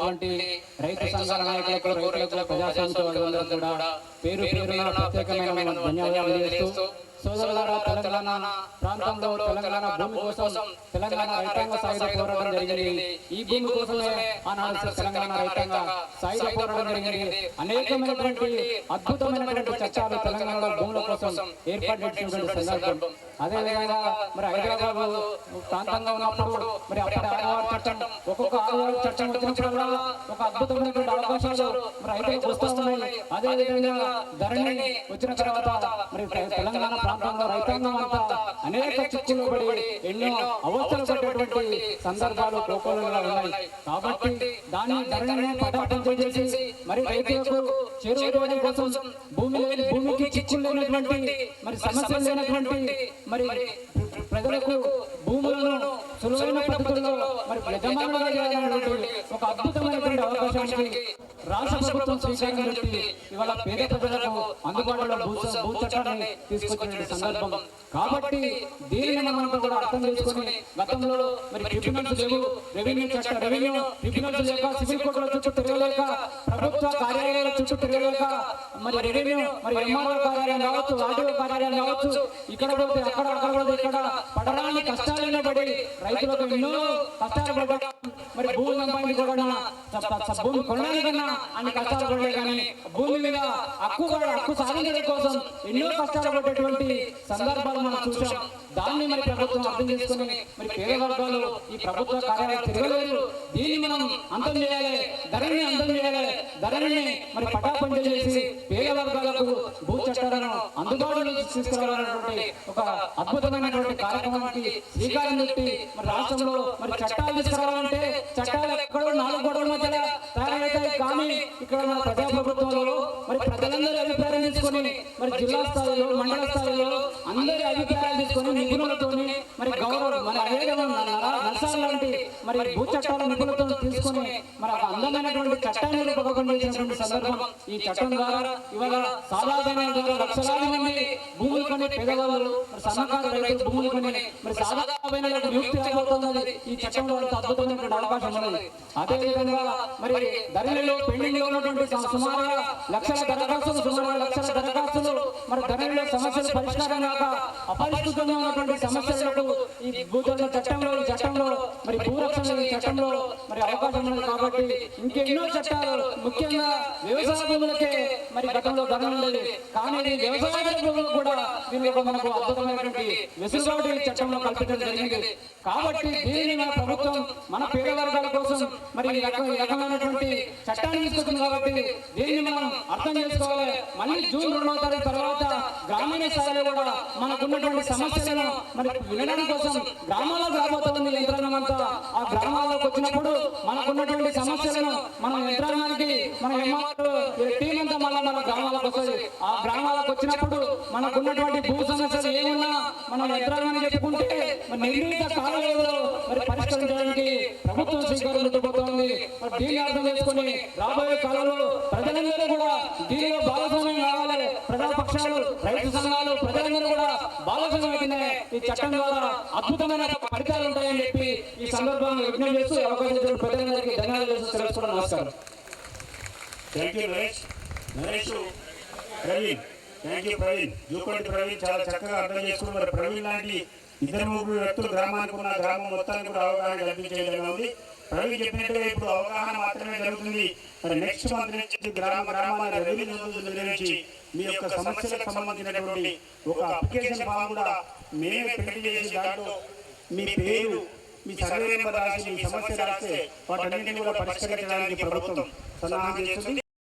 అలాంటి రైతు సంఘాల నాయకులకు రైతులకు ప్రజాస్వామ్య కూడా పేరు పేరున ప్రత్యేకమైన ధన్యవాదాలు తెలియజేస్తూ సోదరులారా తెలంగాణ ప్రాంతంలో తెలంగాణ భూమి కోసం తెలంగాణ రైతాంగ సాయుధ పోరాటం జరిగింది. ఈ భూమి కోసమే ఆనాడు తెలంగాణ రైతాంగ సాయుధ పోరాటం జరిగింది. అనేకమైనటువంటి అద్భుతమైనటువంటి చట్టాలు తెలంగాణలో భూముల కోసం ఏర్పాటు సందర్భం. అదే విధంగా మరి హైదరాబాద్ ప్రాంతంగా ఉన్నప్పుడు మరి అప్పటి ఆదివారం చట్టం ఒక్కొక్క ఆదివారం చట్టం వచ్చినప్పుడు ఒక అద్భుతమైనటువంటి అవకాశాలు మరి రైతులకు వస్తూ ఉన్నాయి. అదే విధంగా ధరణి వచ్చిన తర్వాత మరి తెలంగాణ ప్రాంతంలో రైతాంగం అంతా అనేక చిక్కులు పడి ఎన్నో అవస్థలు పడేటువంటి సందర్భాలు కోకోలుగా ఉన్నాయి. కాబట్టి దాన్ని ధరణిని పటాపంచం చేసి మరి రైతులకు చెరువు రోజు కోసం భూమి లేని భూమికి చిక్కులు లేనటువంటి మరి సమస్యలు లేనటువంటి మరి ప్రజలకు భూములను సులువైన పద్ధతుల్లో మరి యజమానులుగా ఒక అద్భుతమైనటువంటి అవకాశానికి రాష్ట్ర ప్రభుత్వం శ్రీకారం చుట్టి ఇవాళ పేద ప్రజలకు అందుబాటులో భూ చట్టాన్ని తీసుకొచ్చిన సందర్భం. కాబట్టి దీనిని మనం కూడా అర్థం చేసుకొని గతంలో మరి ట్రిబ్యునల్స్ లేవు రెవెన్యూ చట్ట రెవెన్యూ ట్రిబ్యునల్స్ లేక సివిల్ కోర్టుల చుట్టూ తిరగలేక ప్రభుత్వ కార్యాలయాల చుట్టూ తిరగలేక మరి రెవెన్యూ మరి ఎంఆర్ఓ కార్యాలయం కావచ్చు ఆర్టీఓ కార్యాలయం కావచ్చు ఇక్కడ పోతే అక్కడ అక్కడ పోతే ఇక్కడ పడరాని కష్టాలైన పడి రైతులకు ఎన్నో కష్టాలు పడ్డా మరి భూమి సంపాదించుకోవడం భూమి కొనడానికన్నా అన్ని కష్టాలు పడలే కానీ భూమి మీద హక్కు హక్కు సాధించడం కోసం ఎన్నో కష్టాలు పడేటువంటి సందర్భాలు మనం చూసాం దాన్ని మరి ప్రభుత్వం అర్థం చేసుకుని మరి పేద వర్గాలు ఈ ప్రభుత్వ కార్యాలయాలు తిరగలేరు. దీన్ని మనం అంతం చేయాలి ధరని అంతం చేయాలి ధరని మరి పటాపంచం చేసి పేద వర్గాలకు భూ చట్టాలను అందుబాటులో తీసుకురావాలన్నటువంటి ఒక అద్భుతమైనటువంటి కార్యక్రమానికి శ్రీకారం చుట్టి మరి రాష్ట్రంలో మరి చట్టాలు తీసుకురావాలంటే చట్టాలు ఎక్కడో నాలుగు గొడవల మధ్య తయారైతే కానీ ఇక్కడ మన ప్రజాప్రభుత్వంలో మరి ప్రజలందరి అభిప్రాయం తీసుకొని మరి జిల్లా స్థాయిలో మండల స్థాయిలో అందరి అభిప్రాయాలు తీసుకొని నిపుణులతో మరి గౌరవం మరి అదే నర్సాల లాంటి మరి భూ చట్టాల నిపుణులతో తీసుకొని మరి ఒక అందమైనటువంటి చట్టాన్ని రూపకం చేసినటువంటి సందర్భం ఈ చట్టం ద్వారా ఇవాళ సాధారణ ద్వారా లక్షలాది మంది భూములు కొని పేదవాళ్ళు మరి సన్నకారు రైతులు భూములు కొని మరి సాధారణమైన నియుక్తి అయిపోతున్నది ఈ చట్టంలో అద్భుతమైనటువంటి అవకాశం ఉన్నది. అదే విధంగా మరి ధరలలో పెండింగ్లో ఉన్నటువంటి సుమారుగా లక్షల దరఖాస్తులు సుమారుగా లక్షల దరఖాస్తులు మరి ధరలలో సమస్యలు పరిష్కారం కాక అపరిష్కృతంగా ఉన్నటువంటి సమస్యలకు ఈ భూచట్ల చట్టంలో ఈ చట్టంలో మరి భూరక్షణ ఈ చట్టంలో మరి అవకాశం ఉంది కాబట్టి ఇంకెన్నో చట్టాలు ముఖ్యంగా వ్యవసాయ భూములకే మరి గతంలో ధనం ఉండేది కానీ వ్యవసాయ భూములు కూడా దీని యొక్క మనకు అద్భుతమైనటువంటి వెసులుబాటు ఈ చట్టంలో కల్పించడం జరిగింది. కాబట్టి దీనిని మన ప్రభుత్వం మన పేద వర్గాల కోసం మరి ఈ రకమైనటువంటి చట్టాన్ని తీసుకొచ్చింది కాబట్టి దీన్ని మనం అర్థం చేసుకోవాలి. మళ్ళీ జూన్ రెండవ తారీఖు తర్వాత గ్రామీణ స్థాయిలో కూడా మనకున్నటువంటి సమస్యలను మరి వినడం కోసం గ్రామాలకు రాబోతుంది యంత్రాంగం అంతా ఆ గ్రామాల్లోకి వచ్చినప్పుడు మనకున్నటువంటి సమస్యలను మన యంత్రాంగానికి మన ఎంఆర్ టీం అంతా మళ్ళీ మన గ్రామాలకు వస్తుంది. ఆ గ్రామాలకు వచ్చినప్పుడు మనకున్నటువంటి భూ సమస్యలు ఏమున్నా మన యంత్రాంగాన్ని చెప్పుకుంటే నిర్ణీత కాలంలో మరి పరిష్కరించడానికి ప్రభుత్వం శ్రీకారం చుట్టబోతోంది దీన్ని అర్థం చేసుకుని రాబోయే కాలంలో ప్రజలందరూ కూడా దీనిలో భాగస్వామ్యం కావాలి ప్రజాపక్షాలు రైతు సంఘాలు ప్రజలందరూ ఆలోచన భాగస్వామ్యం ఈ చట్టం ద్వారా అద్భుతమైన ఫలితాలు ఉంటాయని చెప్పి ఈ సందర్భంగా విజ్ఞప్తి చేస్తూ అవకాశం ఇచ్చిన ప్రజలందరికీ ధన్యవాదాలు చేస్తూ తెలుసుకోవడం నమస్కారం. Thank you Naresh Naresh Praveen thank you Praveen Jupalli Praveen చాలా చక్కగా అర్థం చేసుకుని మరి ప్రవీణ్ లాంటి ఇద్దరు ముగ్గురు వ్యక్తులు గ్రామానికి ఉన్న గ్రామం మొత్తానికి కూడా అవగాహన కల్పించే ఉంది. ప్రజలు చెప్పినట్టుగా ఇప్పుడు అవగాహన మాత్రమే జరుగుతుంది. మరి నెక్స్ట్ మంత్ నుంచి గ్రామ గ్రామాల రెవెన్యూ నుంచి మీ యొక్క సమస్యలకు సంబంధించినటువంటి ఒక అప్లికేషన్ ఫామ్ కూడా మేమే ప్రింట్ చేసి దాంట్లో మీ పేరు మీ సర్వే నెంబర్ రాసి మీ సమస్య రాస్తే వాటన్నింటినీ కూడా పరిష్కరించడానికి ప్రభుత్వం సన్నాహం చేస్తుంది.